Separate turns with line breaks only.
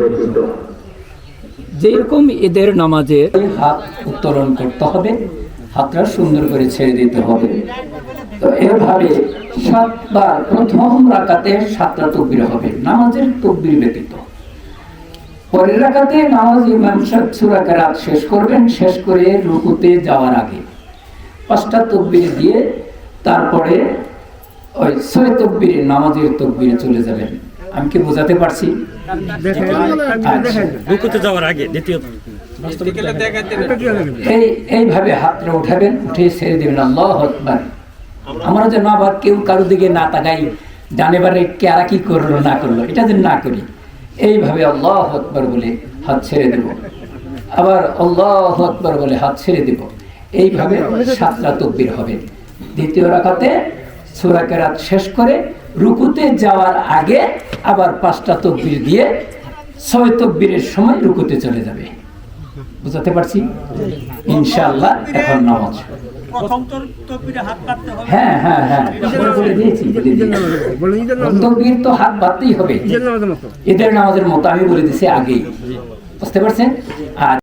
ব্যতীত যেরকম ঈদের নামাজে হাত উত্তোলন করতে হবে, হাতটা সুন্দর করে ছেড়ে দিতে হবে। এভাবে সাতবার প্রথম রাকাতে সাতটা তকবির হবে, নামাজের তকবির ব্যতীত। পরের রাকাতে নামাজ ইমাম সাহেব সূরা শেষ করবেন, শেষ করে রুকুতে যাওয়ার আগে। পাঁচটা তকবির দিয়ে তারপরে ওই ছয় তকবিরে নামাজের তকবিরে চলে যাবেন। আমি কি বোঝাতে পারছি?
যাওয়ার আগে দ্বিতীয়
এই এইভাবে হাতটা উঠাবেন উঠে ছেড়ে দেবেন আল্লাহ আমরা যেন আবার কেউ কারও দিকে না তাকাই ডানে বারে কারা কি করল না করল এটা যেন না করি। এইভাবে আল্লাহ আকবার বলে হাত ছেড়ে দেব। আবার আল্লাহ আকবার বলে হাত ছেড়ে দেব। এইভাবে সাতটা তকবির হবে। দ্বিতীয় রাখাতে সূরা কেরাত শেষ করে রুকুতে যাওয়ার আগে আবার পাঁচটা তকবির দিয়ে ছয় তকবিরের সময় রুকুতে চলে যাবে। বুঝাতে পারছি? ইনশাআল্লাহ এখন নামাজ।
প্রথম তোর তকবিরে হাত কাটতে হবে।
হ্যাঁ হ্যাঁ হ্যাঁ। বলে বলে দিয়েছি বলে তো হাত বাড়তেই হবে। এদের নামাজের মতো আমি বলে দিছি আগেই। বুঝতে পারছেন? আর